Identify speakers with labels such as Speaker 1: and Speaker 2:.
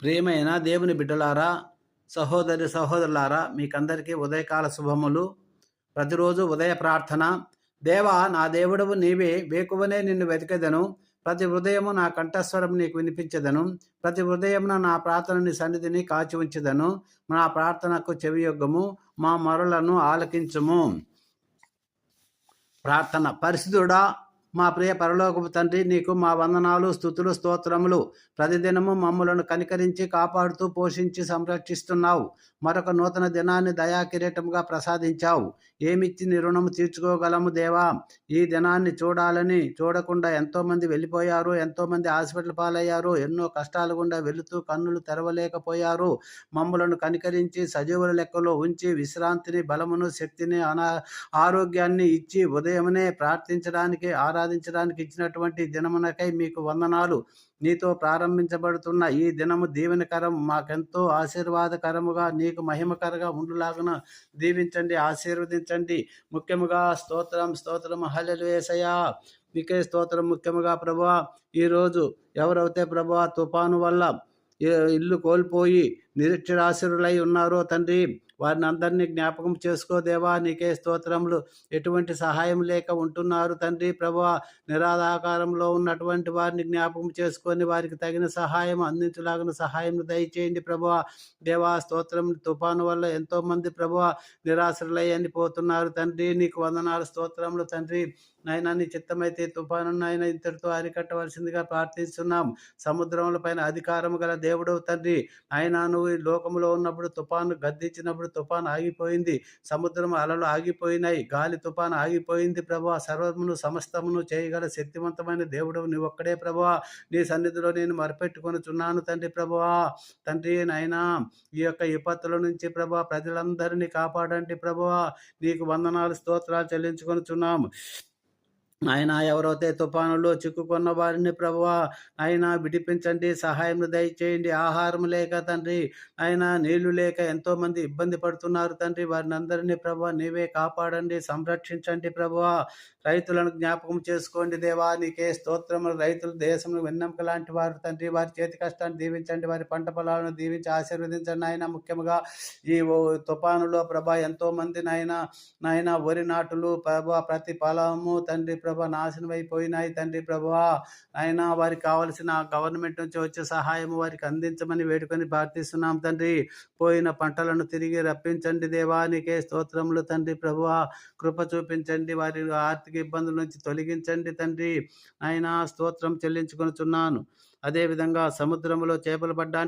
Speaker 1: ప్రియమైన దేవుని బిడ్డలారా సహోదరి సహోదరులారా మీకందరికీ ఉదయకాల శుభములు. ప్రతిరోజు ఉదయ ప్రార్థన. దేవా నా దేవుడవు నీవే వేకువనే నిన్ను వెతికెదను. ప్రతి హృదయము నా కంఠస్వరం నీకు వినిపించదను. ప్రతి హృదయమున నా ప్రార్థనని సన్నిధిని కాచి ఉంచదను. నా ప్రార్థనకు చెవియొగ్గము మా మరులను ఆలకించము. ప్రార్థన. పరిశుద్ధుడా మా ప్రియ పరలోకపు తండ్రి నీకు మా వందనాలు స్థుతులు స్తోత్రములు. ప్రతిదినము మమ్మలను కనికరించి కాపాడుతూ పోషించి సంరక్షిస్తున్నావు. మరొక నూతన దినాన్ని దయాకిరీటముగా ప్రసాదించావు. ఏమిచ్చి నీ రుణము తీర్చుకోగలము దేవా? ఈ దినాన్ని చూడాలని చూడకుండా ఎంతోమంది వెళ్ళిపోయారు ఎంతోమంది హాస్పిటల్ పాలయ్యారు ఎన్నో కష్టాలు గుండా వెళుతూ కన్నులు తెరవలేకపోయారు. మమ్మలను కనికరించి సజీవుల లెక్కలో ఉంచి విశ్రాంతిని బలమును శక్తిని అనా ఆరోగ్యాన్ని ఇచ్చి ఉదయమునే ప్రార్థించడానికి ఆరాధించడానికి ఇచ్చినటువంటి దినమునకై మీకు వందనాలు. నీతో ప్రారంభించబడుతున్న ఈ దినము దీవెనకరం మాకెంతో ఆశీర్వాదకరముగా నీకు మహిమకరంగా ఉండులాగున దీవించండి ఆశీర్వదించండి. ముఖ్యముగా స్తోత్రం స్తోత్రం హల్లెలూయా. నీకే స్తోత్రం ముఖ్యముగా ప్రభా ఈరోజు ఎవరైతే ప్రభా తుఫాను వల్ల ఇల్లు కోల్పోయి నిరక్షరాశులై ఉన్నారో తండ్రి వారిని అందరినీ జ్ఞాపకం చేసుకో దేవా నీకే స్తోత్రములు. ఎటువంటి సహాయం లేక ఉంటున్నారు తండ్రి ప్రభు నిరాధాకారంలో ఉన్నటువంటి వారిని జ్ఞాపకం చేసుకొని వారికి తగిన సహాయం అందించలాగిన సహాయం దయచేయండి ప్రభా. దేవా స్తోత్రం తుఫాను వల్ల ఎంతో మంది ప్రభా అని పోతున్నారు తండ్రి. నీకు వందనాలు స్తోత్రములు తండ్రి. నాయన నీ చిత్తమైతే తుఫాను నాయన ఇంతటితో అరికట్టవలసిందిగా ప్రార్థిస్తున్నాం. సముద్రముల పైన అధికారము గల దేవుడు తండ్రి. ఆయన నువ్వు ఈ లోకములో ఉన్నప్పుడు తుఫాను గద్దించినప్పుడు తుఫాను ఆగిపోయింది. సముద్రం అలలు ఆగిపోయినాయి. గాలి తుఫాను ఆగిపోయింది ప్రభా సర్వమును సమస్తమును చేయగల శక్తివంతమైన దేవుడు నీ ఒక్కడే ప్రభా నీ సన్నిధిలో నేను మరపెట్టుకొని చున్నాను తండ్రి ప్రభా తండ్రి నాయనా ఈ యొక్క విపత్తుల నుంచి ప్రభా ప్రజలందరినీ కాపాడండి ప్రభా నీకు వందనాలు స్తోత్రాలు చెల్లించుకొని చున్నాము ఆయన ఎవరైతే తుఫానులో చిక్కుకున్న వారిని ప్రభువా ఆయన విడిపించండి సహాయం దయచేయండి ఆహారం లేక తండ్రి ఆయన నీళ్ళు లేక ఎంతో మంది ఇబ్బంది పడుతున్నారు తండ్రి వారిని అందరినీ ప్రభా నీవే కాపాడండి సంరక్షించండి ప్రభువా. రైతులను జ్ఞాపకం చేసుకోండి దేవా నీకే స్తోత్రములు రైతులు దేశంలో వెన్నెంక లాంటి వారు తండ్రి వారి చేతి కష్టాన్ని దీవించండి వారి పంట పొలాలను దీవించి ఆశీర్వదించండి ఆయన ముఖ్యంగా ఈ ఓ తుఫానులో ప్రభా ఎంతో మంది నాయన నాయన వరి నాటులు ప్రభా ప్రతి పొలము తండ్రి ప్రభ నాశనం అయిపోయినాయి తండ్రి ప్రభువా ఆయన వారికి కావలసిన గవర్నమెంట్ నుంచి వచ్చే సహాయం వారికి అందించమని వేడుకొని ప్రార్థిస్తున్నాం తండ్రి. పోయిన పంటలను తిరిగి రప్పించండి దేవానికే స్తోత్రములు తండ్రి ప్రభువా కృప చూపించండి వారి ఆర్థిక ఇబ్బందుల నుంచి తొలగించండి తండ్రి. ఆయన స్తోత్రం చెల్లించుకొనుచున్నాను. అదేవిధంగా సముద్రంలో చేపలు పడ్డానికి